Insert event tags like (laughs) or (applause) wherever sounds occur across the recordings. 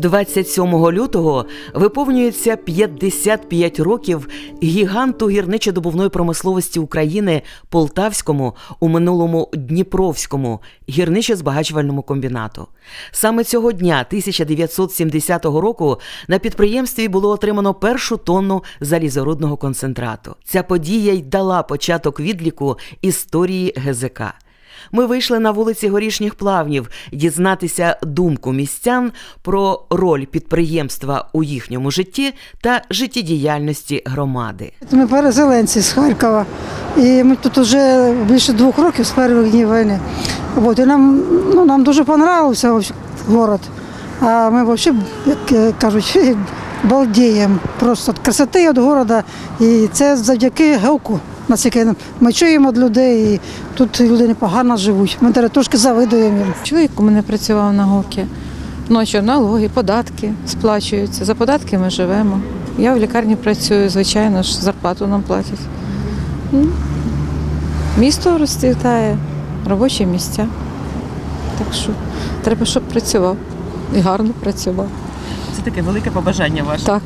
27 лютого виповнюється 55 років гіганту гірничо-добувної промисловості України Полтавському, у минулому Дніпровському гірничо-збагачувальному комбінату. Саме цього дня, 1970 року, на підприємстві було отримано першу тонну залізорудного концентрату. Ця подія й дала початок відліку історії ГЗК. Ми вийшли на вулиці горішніх плавнів дізнатися думку містян про роль підприємства у їхньому житті та життєдіяльності громади. Ми переселенці з Харкова. І ми тут вже більше двох років з перших днів війни. От, і нам, ну, нам дуже понравився город. А ми взагалі, як е, кажуть, (laughs) балдіємо просто красоти від города. І це завдяки гелку. Наскільки ми чуємо від людей, і тут люди непогано живуть. Ми трошки завидуємо їм. Чоловік у мене працював на ГОКі. Ночі налоги, податки сплачуються. За податки ми живемо. Я в лікарні працюю, звичайно ж, зарплату нам платять. Місто розцвітає, робочі місця. Так що треба, щоб працював. І гарно працював. Це таке велике побажання ваше. Так.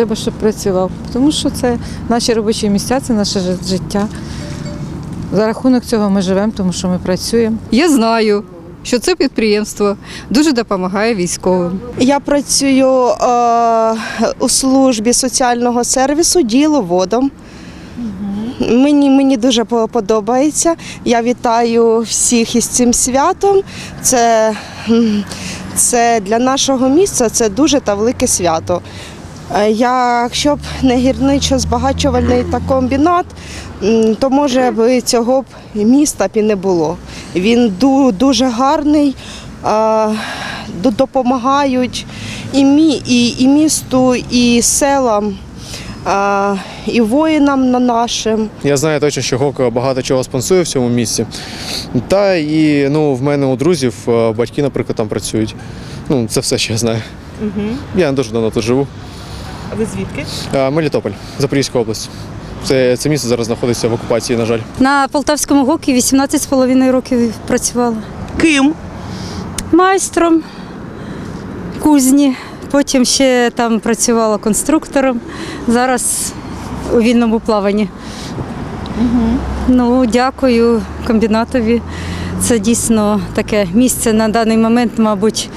Треба, щоб працював. Тому що це наші робочі місця, це наше життя. За рахунок цього ми живемо, тому що ми працюємо. Я знаю, що це підприємство дуже допомагає військовим. Я працюю е, у службі соціального сервісу діловодом. Мені, мені дуже подобається. Я вітаю всіх із цим святом. Це, це для нашого міста це дуже та велике свято. Е, Якщо б не гірничо-збагачувальний та комбінат, то може б цього б міста б і не було. Він дуже гарний, допомагають і, мі, і, і місту, і селам, і воїнам на нашим. Я знаю точно, що ГОК багато чого спонсує в цьому місці. Та і ну, в мене у друзів е, батьки, наприклад, там працюють. Ну, це все, що я знаю. Угу. Я не дуже давно тут живу. А ви звідки? Мелітополь, Запорізька область. Це, це місто зараз знаходиться в окупації, на жаль. На Полтавському ГОКі 18,5 років працювала. Ким? Майстром кузні, потім ще там працювала конструктором. Зараз у вільному плаванні. Ну, дякую комбінатові. Це дійсно таке місце на даний момент, мабуть,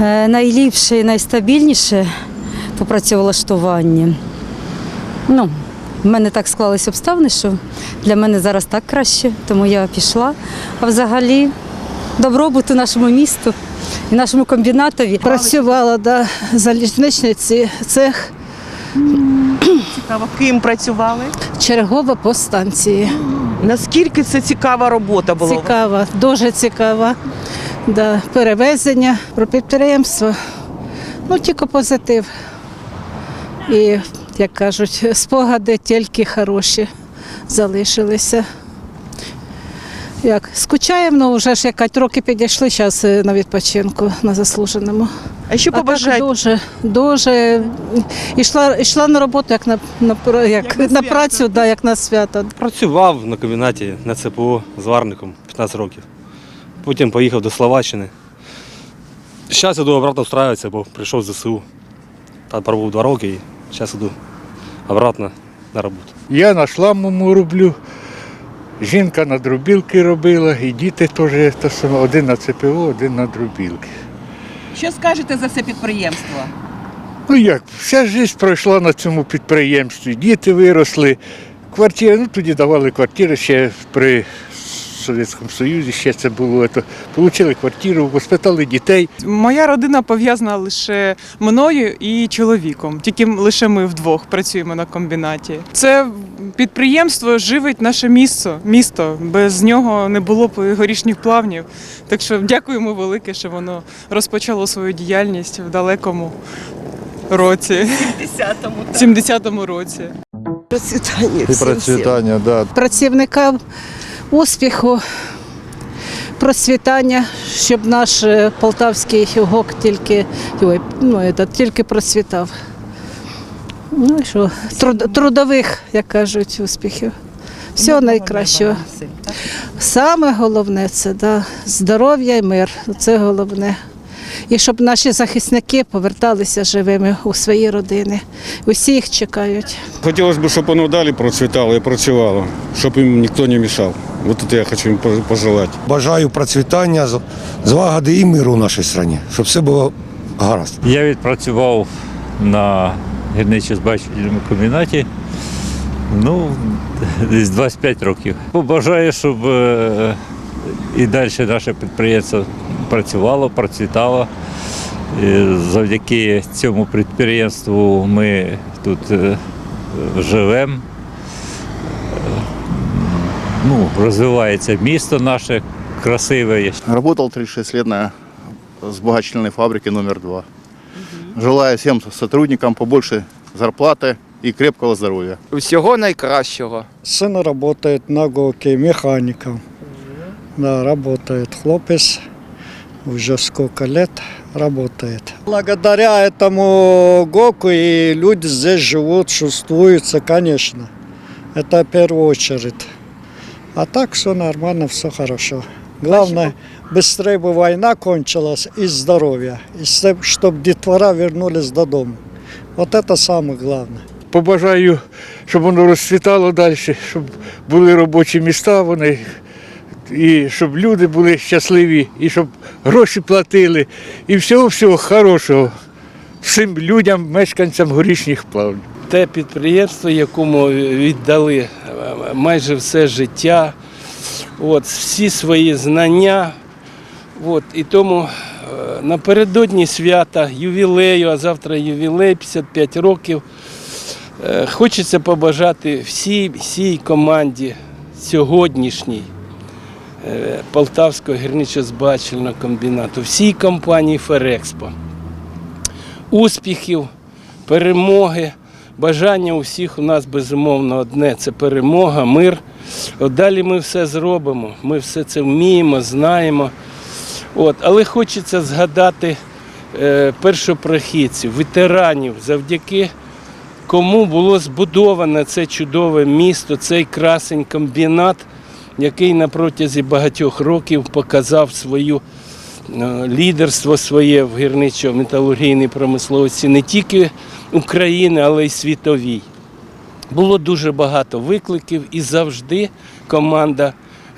е, найліпше і найстабільніше по працевлаштуванні. Ну, в мене так склались обставини, що для мене зараз так краще, тому я пішла. А взагалі добробуту нашому місту і нашому комбінатові. Працювала да, залізничний ці- цех, Цікаво, ким працювали? чергова по станції. Наскільки це цікава робота була? Цікава, дуже цікава. Да, перевезення про підприємство. Ну, тільки позитив. І, як кажуть, (laughs) спогади тільки хороші залишилися. Як, скучаємо, ну вже ж як роки підійшли зараз на відпочинку на заслуженому. А що А побажаєте? дуже, дуже йшла, йшла на роботу як на, на, про- як, на на, працю, да, як на свято. Працював на комбінаті на ЦПО зварником 15 років. Потім поїхав до Словаччини. Зараз іду обратно встраюватися, бо прийшов з ЗСУ. Там пробув два роки і зараз іду обратно на роботу. Я на шламому роблю. Жінка на дробілки робила, і діти теж те саме. Один на ЦПО, один на дробілки. Що скажете за це підприємство? Ну як, вся життя пройшла на цьому підприємстві. Діти виросли. Квартири, ну тоді давали квартири ще при Совєтському Союзі, ще це було. То, получили квартиру, воспитали дітей. Моя родина пов'язана лише мною і чоловіком. Тільки лише ми вдвох працюємо на комбінаті. Це підприємство живить наше місто. Місто без нього не було б горішніх плавнів. Так що дякуємо велике, що воно розпочало свою діяльність в далекому році, 10-му. 70-му році. Процвітання І процвітання, да. працівникам успіху, процвітання, щоб наш е, полтавський гок тільки, ой, ну, это, тільки процвітав. Ну і що, труд, трудових, як кажуть, успіхів. Всього найкращого. Саме головне це да, здоров'я і мир. Це головне. І щоб наші захисники поверталися живими у свої родини. Усі їх чекають. Хотілося б, щоб воно далі процвітало і працювало, щоб їм ніхто не мішав. От це я хочу їм пожелати. Бажаю процвітання, злагоди і миру в нашій країні, щоб все було гаразд. Я відпрацював на гірничо-збачувальному комбінаті. Ну, десь 25 років. Побажаю, щоб е, і далі наше підприємство працювало, процвітало. І завдяки цьому підприємству ми тут е, живемо. Ну, розвивається місто наше красиве. Работал 36 лет на сбагачательной фабрике номер два. Желаю всем сотрудникам побольше зарплаты и крепкого здоровья. Всього найкращого. Сын работает на ГОКе механиком. Да, работает хлопец. Уже сколько лет работает. Благодаря этому ГОКу и люди здесь живут, чувствуются, конечно. Это в первую очередь. А так все нормально, все хорошо. Главное, быстрее бы война кончилась и здоровье. И чтобы детвора вернулись до дома. Вот это самое главное. Побажаю, щоб воно розцвітало далі, щоб були робочі міста, вони, і щоб люди були щасливі, і щоб гроші платили, і всього-всього хорошого всім людям, мешканцям горішніх плавнів. Те підприємство, якому віддали е, майже все життя, от, всі свої знання. От, і тому е, напередодні свята, ювілею, а завтра ювілей 55 років. е, Хочеться побажати всій, всій команді сьогоднішній Полтавського гірничо-збачального комбінату, всій компанії Ферекспо. Успіхів, перемоги. Бажання у всіх у нас безумовно одне це перемога, мир. От далі ми все зробимо. Ми все це вміємо, знаємо. От, але хочеться згадати е, першопрохідців, ветеранів, завдяки кому було збудоване це чудове місто, цей красень комбінат, який на протязі багатьох років показав свою е, лідерство своє в гірничо-металургійній промисловості не тільки України, але й світовій. Було дуже багато викликів і завжди команда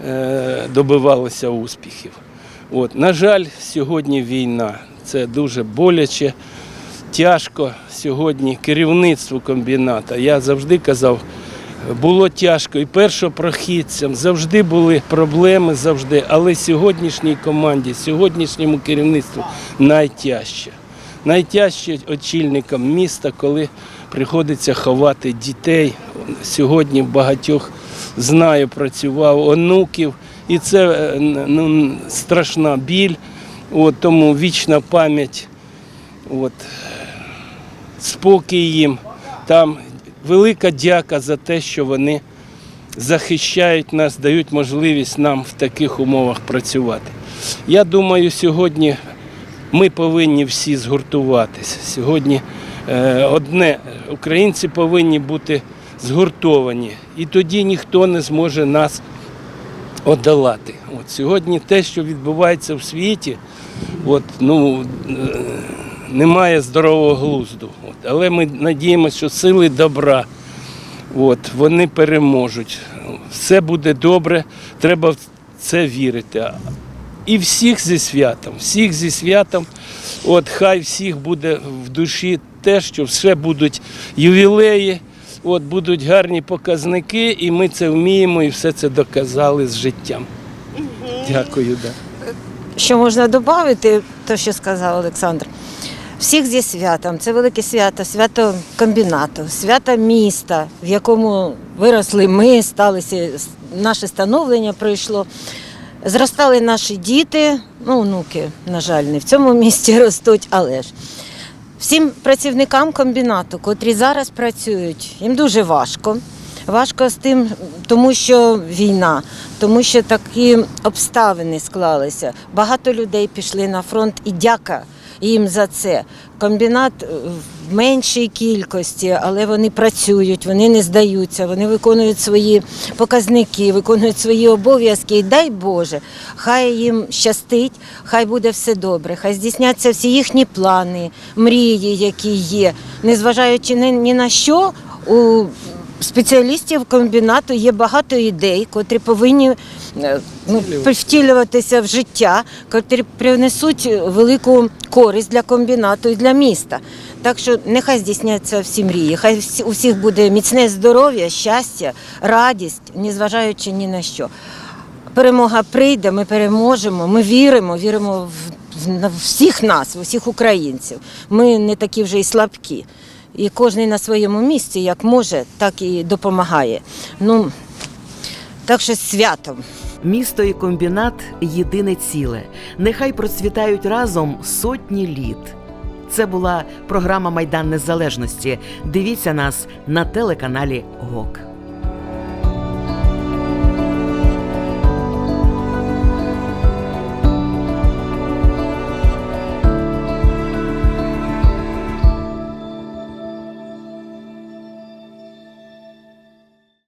е, добивалася успіхів. От, на жаль, сьогодні війна. Це дуже боляче, тяжко сьогодні керівництву комбіната. Я завжди казав, було тяжко і першопрохідцям, завжди були проблеми, завжди. Але сьогоднішній команді, сьогоднішньому керівництву найтяжче. Найтяжче очільникам міста, коли приходиться ховати дітей. Сьогодні багатьох знаю, працював онуків. І це е, ну, страшна біль, от, тому вічна пам'ять, от, спокій їм. Там велика дяка за те, що вони захищають нас, дають можливість нам в таких умовах працювати. Я думаю, сьогодні ми повинні всі згуртуватися. Сьогодні е, одне, українці повинні бути згуртовані, і тоді ніхто не зможе нас одолати. От сьогодні те, що відбувається в світі, от, ну, е, немає здорового глузду. От, але ми надіємося, що сили добра от, вони переможуть. Все буде добре, треба в це вірити. І всіх зі святом, всіх зі святом. От хай всіх буде в душі те, що все будуть ювілеї, от будуть гарні показники, і ми це вміємо і все це доказали з життям. Дякую. Да. Що можна додати, то що сказав Олександр. Всіх зі святом. Це велике свято, свято комбінату, свято міста, в якому виросли ми, сталося наше становлення пройшло. Зростали наші діти, ну, онуки, на жаль, не в цьому місті (laughs) ростуть, але ж. Всім працівникам комбінату, котрі зараз працюють, їм дуже важко. Важко з тим, тому що війна, тому що такі обставини склалися. Багато людей пішли на фронт і дяка їм за це. Комбінат е, в меншій кількості, але вони працюють, вони не здаються, вони виконують свої показники, виконують свої обов'язки. І дай Боже, хай їм щастить, хай буде все добре, хай здійсняться всі їхні плани, мрії, які є, незважаючи ні, ні на що. У спеціалістів комбінату є багато ідей, котрі повинні е, ну, втілюватися в життя, котрі принесуть велику користь для комбінату і для міста. Так що нехай здійсняться всі мрії, хай у всіх буде міцне здоров'я, щастя, радість, незважаючи ні на що. Перемога прийде, ми переможемо, ми віримо, віримо в всіх нас, в усіх українців. Ми не такі вже й слабкі. І кожен на своєму місці, як може, так і допомагає. Ну, так що святом. Місто і комбінат єдине ціле. Нехай процвітають разом сотні літ. Це була програма Майдан Незалежності. Дивіться нас на телеканалі ГОК.